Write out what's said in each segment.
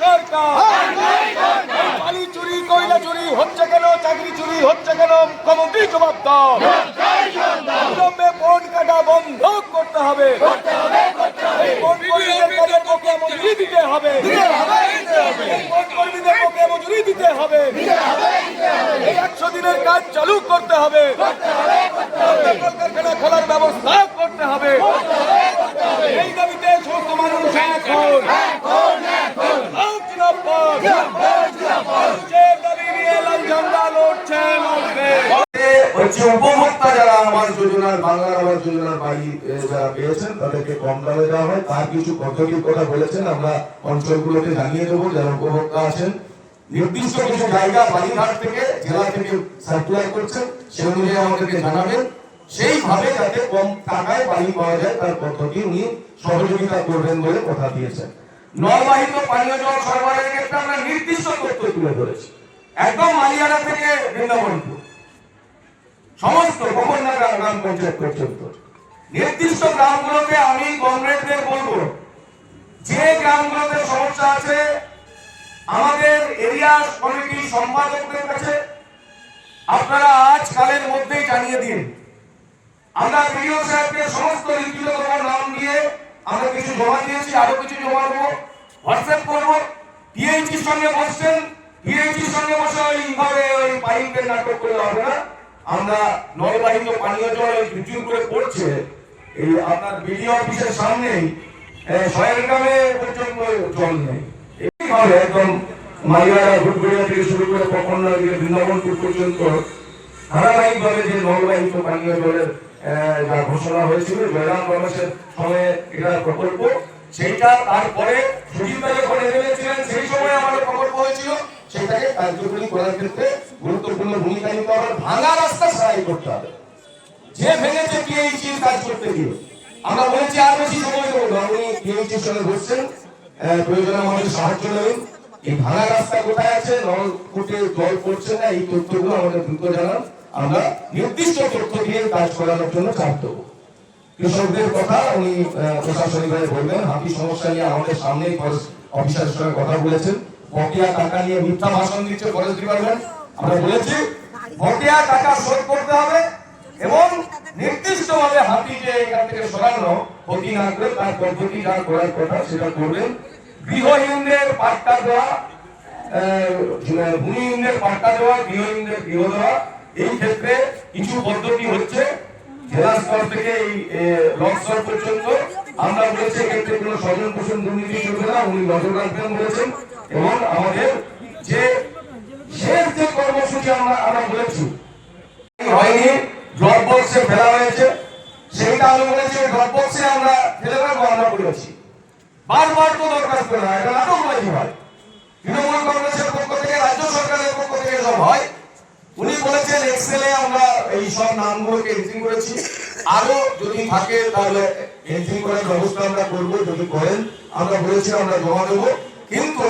সরকার। চুরি, কয়লা চুরি হচ্ছে কেন? চাকরি চুরি হচ্ছে কেন? মুখ্যমন্ত্রী জবাব কাটা বন্ধ করতে হবে। বন মজুরি দিতে হবে। বন কর্মীদের মজুরি দিতে হবে। এই একশো দিনের কাজ চালু করতে হবে কলকারখানা খোলার ব্যবস্থা করতে হবে এই দাবিতে সমস্ত মানুষ এখন লাল জিন্দাবাদ। মানুষের দাবি নিয়ে লাল ঝান্ডা লড়ছে লড়বে হচ্ছে উপভোক্তা যারা আবাস যোজনার, বাংলার আবাস যোজনার বাড়ি যারা পেয়েছেন, তাদেরকে কম দামে দেওয়া হয়। তার কিছু পদ্ধতির কথা বলেছেন, আমরা অঞ্চলগুলোকে জানিয়ে দেবো, যারা উপভোক্তা আছেন। নির্দিষ্ট কিছু জায়গা থেকে, জেলা থেকে করছেন, সে অনুযায়ী আমাদেরকে জানাবেন। সেইভাবে যাতে কম টাকায় পাওয়া যায়, তার পদ্ধতি উনি সহযোগিতা করবেন বলে কথা দিয়েছেন। নবাহিত পানীয় জল সরবরাহের ক্ষেত্রে আমরা নির্দিষ্ট তথ্য তুলে ধরেছি। একদম মালিয়ারা থেকে বৃন্দাবনপুর। সমস্ত গোপন্না গ্রাম পঞ্চায়েত পর্যন্ত। নির্দিষ্ট গ্রামগুলোতে আমি কংগ্রেসদের বলব, যে গ্রামগুলোতে সমস্যা আছে, আমাদের এরিয়া কমিটি সম্পাদকদের কাছে আপনারা আজ কালের মধ্যেই জানিয়ে দিন। আমরা প্রিয় সাহেবকে সমস্ত লিখিত তোমার নাম দিয়ে আমরা কিছু জমা দিয়েছি, আরও কিছু জমা দেবো, হোয়াটসঅ্যাপ করব। পিএইচির সঙ্গে বসছেন পিএইচির সঙ্গে বসে ওইভাবে ওই পাইপের নাটক করলে হবে না? আমরা নলবাহিত পানীয় জল ওই ঝুচুর করে পড়ছে এই আপনার বিডিও অফিসের সামনেই শয়ের গ্রামে পর্যন্ত জল নেই এইভাবে একদম মালিয়ারা ভুটগড়িয়া থেকে শুরু করে কখন বৃন্দাবনপুর পর্যন্ত ধারাবাহিকভাবে যে নলবাহিত পানীয় জলের যা ঘোষণা হয়েছিল, জয়রাম রমেশের সময়ে এটা প্রকল্প, সেইটা তারপরে সুজিতা যখন এমএলএ ছিলেন, সেই সময় আমাদের প্রকল্প হয়েছিল, সেটাকে কার্যকরী করার ক্ষেত্রে গুরুত্বপূর্ণ ভূমিকা নিতে হবে ভাঙা রাস্তা সারাই করতে হবে। যে ভেঙেছে পিএইচি কাজ করতে গিয়ে। আমরা বলেছি আর বেশি সময় দেবো আপনি পিএইচির সঙ্গে বসছেন। প্রয়োজনে আমাদের সাহায্য নেবেন। এই ভাঙা রাস্তা কোথায় আছে? নল জল পড়ছে না? এই তথ্যগুলো আমাদের দ্রুত জানান। আমরা নির্দিষ্ট তথ্য দিয়ে কাজ করানোর জন্য চাপ দেবো। কৃষকদের কথা উনি প্রশাসনিকভাবে বলবেন। হাতি সমস্যা নিয়ে আমাদের সামনেই অফিসারের সঙ্গে কথা বলেছেন। বকেয়া টাকা নিয়ে মিথ্যা ভাষণ দিচ্ছে ফরেস্ট ডিপার্টমেন্ট। আমরা বলেছি বকেয়া টাকা শোধ করতে হবে এবং নির্দিষ্টভাবে হাতি যে এখান থেকে সরানো, ক্ষতি না করে তার পদ্ধতি যা করার কথা সেটা করবেন। গৃহহীনদের পাট্টা দেওয়া ভূমিহীনদের পাট্টা দেওয়া গৃহহীনদের গৃহ দেওয়া, এই ক্ষেত্রে কিছু পদ্ধতি হচ্ছে। জেলা স্তর থেকে এই ব্লক স্তর পর্যন্ত আমরা বলেছি, এক্ষেত্রে কোনো স্বজন পোষণ দুর্নীতি চলবে না, উনি নজর রাখবেন বলেছেন। এবং আমাদের যে আমরা আমরা বলেছি, হয়নি ড্রপ বক্সে ফেলা হয়েছে। সেইটা আমি বলেছি ড্রপ বক্সে আমরা ফেলে রাখব আমরা বলেছি বারবার তো দরকার করে না এটা নাটকবাজি হয়। তৃণমূল কংগ্রেসের পক্ষ থেকে, রাজ্য সরকারের পক্ষ থেকে সব হয়। উনি বলেছেন এক্সেলে আমরা এই সব নামগুলোকে এন্ট্রি করেছি। আরও যদি থাকে, তাহলে এন্ট্রি করার ব্যবস্থা আমরা করব, যদি করেন, আমরা বলেছি, আমরা জমা দেবো। কিন্তু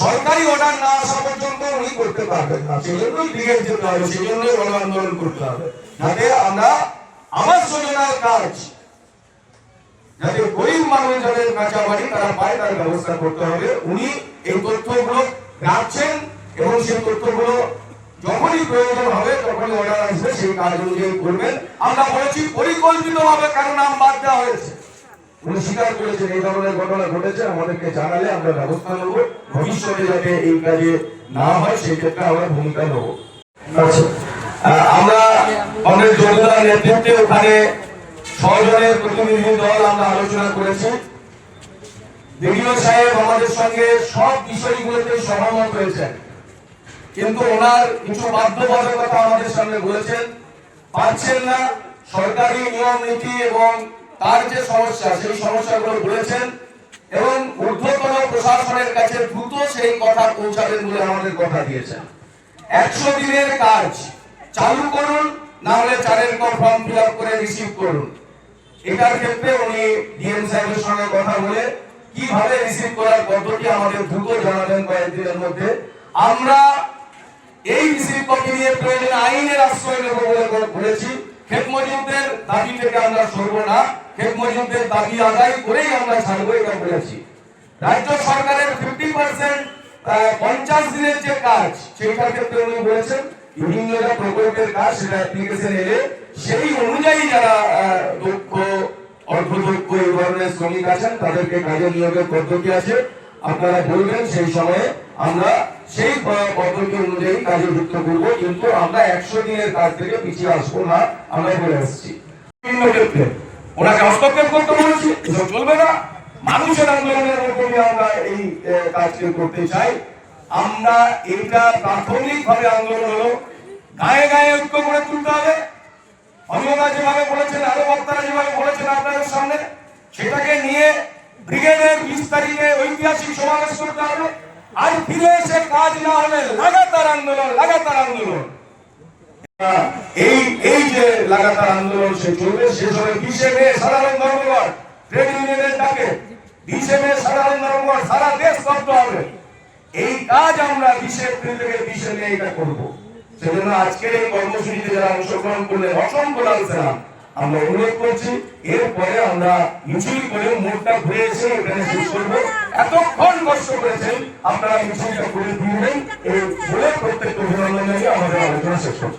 সরকারি অর্ডার না আসা পর্যন্ত উনি করতে পারবেন না। সেই জন্যই ব্রিগেড যেতে হবে সেই জন্যই গণ আন্দোলন করতে হবে। যাতে আমরা আমার যোজনার কাজ, যাতে গরিব মানুষ যাদের কাঁচা বাড়ি তারা পায় তার ব্যবস্থা করতে হবে। উনি এই তথ্যগুলো রাখছেন এবং সেই তথ্যগুলো যখনই প্রয়োজন হবে, তখনই অর্ডার আসবে, সেই কাজ অনুযায়ী করবেন। আমরা বলেছি পরিকল্পিত ভাবে কারও নাম বাদ দেওয়া হয়েছে। উনি স্বীকার করেছেন এই ধরনের ঘটনা ঘটেছে, আমাদেরকে জানালে আমরা ব্যবস্থা নেব। ভবিষ্যতে যাতে এই কাজে না হয়, সেই ক্ষেত্রে আমরা ভূমিকা নেব। আচ্ছা আমরা আমাদের যোগদান নেতৃত্বে ওখানে ছজনের প্রতিনিধি দল আমরা আলোচনা করেছি। বিডিও সাহেব আমাদের সঙ্গে সব বিষয়গুলোতে সহমত হয়েছেন কিন্তু ওনার কিছু বাধ্যবাধকতা আমাদের সামনে বলেছেন পাচ্ছেন না। সরকারি নিয়ম নীতি এবং তার যে সমস্যা, সেই সমস্যাগুলো বলেছেন এবং ঊর্ধ্বতন প্রশাসনের কাছে দ্রুত সেই কথা পৌঁছাবেন বলে আমাদের কথা দিয়েছেন। একশো দিনের কাজ চালু করুন, না হলে চারের পর ফর্ম ফিল করে রিসিভ করুন। এটার ক্ষেত্রে উনি ডিএম সাহেবের সঙ্গে কথা বলে কীভাবে রিসিভ করার পদ্ধতি আমাদের দ্রুত জানাবেন কয়েকদিনের মধ্যে। আমরা এই রিসিভ কপি নিয়ে প্রয়োজনে আইনের আশ্রয় নেব বলে বলেছি। ক্ষেত মজুরদের দাবি থেকে আমরা সরব না। পঞ্চাশ দিনের যে কাজ প্রকল্পের কাজ এলে সেই অনুযায়ী শ্রমিক আছেন, তাদেরকে কাজে নিয়োগের পদ্ধতি আছে। আপনারা বলবেন, সেই সময়ে আমরা সেই পদ্ধতি অনুযায়ী কাজে যুক্ত করব, কিন্তু আমরা একশো দিনের কাজ থেকে পিছিয়ে আসব না আমরা বলে আসছি। ক্ষেত্রে ওনাকে হস্তক্ষেপ করতে বলেছি চলবে না। মানুষের আন্দোলনের মাধ্যমে আমরা এই কাজটি করতে চাই। আমরা এটা প্রাথমিক ভাবে আন্দোলন হলো। গায়ে গায়ে ঐক্য করে তুলতে হবে। অন্যরা যেভাবে বলেছেন আরও বক্তারা যেভাবে বলেছেন আপনাদের সামনে, সেটাকে নিয়ে ব্রিগেডের বিশ তারিখে ঐতিহাসিক সমাবেশ করতে হবে। আর ফিরে এসে কাজ না হলে লাগাতার আন্দোলন লাগাতার আন্দোলন। এই এই যে লাগাতার আন্দোলন সে চলবে শেষ হবে বিশে মে সাধারণ ধর্মঘট ট্রেড ইউনিয়নের ডাকে। বিশে মে সাধারণ ধর্মঘট, সারা দেশ স্তব্ধ হবে। এই কাজ আমরা বিশে এপ্রিল থেকে বিশে মে এটা করব। সেজন্য আজকের এই কর্মসূচিতে যারা অংশগ্রহণ করলেন, অসংখ্য লাল সেলাম আমরা অনুরোধ করছি, এরপরে আমরা মিছিল করে মোড়টা ঘুরে এসে এখানে শেষ করব। এতক্ষণ কষ্ট করেছেন, আপনারা মিছিলটা করে দিবেন এই বলে প্রত্যেকটা অভিনন্দন জানিয়ে আমাদের আলোচনা শেষ করব